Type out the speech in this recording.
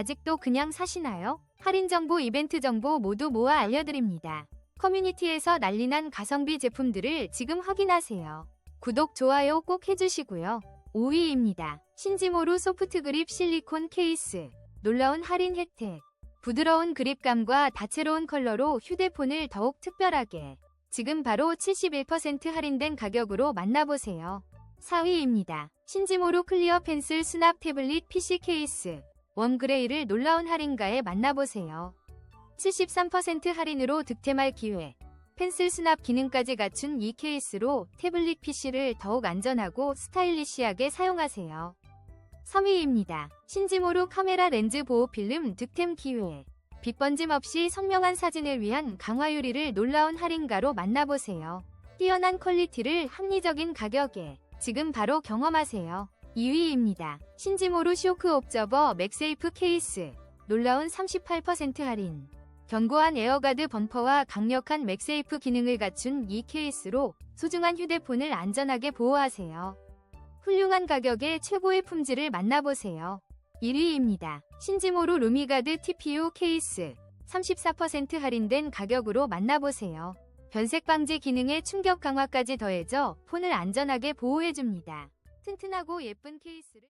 아직도 그냥 사시나요? 할인 정보, 이벤트 정보 모두 모아 알려드립니다. 커뮤니티에서 난리난 가성비 제품들을 지금 확인하세요. 구독, 좋아요 꼭 해주시고요. 5위입니다. 신지모루 소프트 그립 실리콘 케이스. 놀라운 할인 혜택. 부드러운 그립감과 다채로운 컬러로 휴대폰을 더욱 특별하게. 지금 바로 71% 할인된 가격으로 만나보세요. 4위입니다. 신지모루 클리어 펜슬 수납 태블릿 PC 케이스. 웜그레이를 놀라운 할인가에 만나보세요. 73% 할인으로 득템할 기회. 펜슬 수납 기능까지 갖춘 이 케이스로 태블릿 PC를 더욱 안전하고 스타일리시하게 사용하세요. 3위입니다. 신지모루 카메라 렌즈 보호 필름 득템 기회. 빛 번짐 없이 선명한 사진을 위한 강화 유리를 놀라운 할인가로 만나보세요. 뛰어난 퀄리티를 합리적인 가격에 지금 바로 경험하세요. 2위입니다. 신지모루 쇼크 옵저버 맥세이프 케이스. 놀라운 38% 할인. 견고한 에어가드 범퍼와 강력한 맥세이프 기능을 갖춘 이 케이스로 소중한 휴대폰을 안전하게 보호하세요. 훌륭한 가격에 최고의 품질을 만나보세요. 1위입니다. 신지모루 루미가드 TPU 케이스 34% 할인된 가격으로 만나보세요. 변색 방지 기능에 충격 강화까지 더해져 폰을 안전하게 보호해줍니다. 튼튼하고 예쁜 케이스를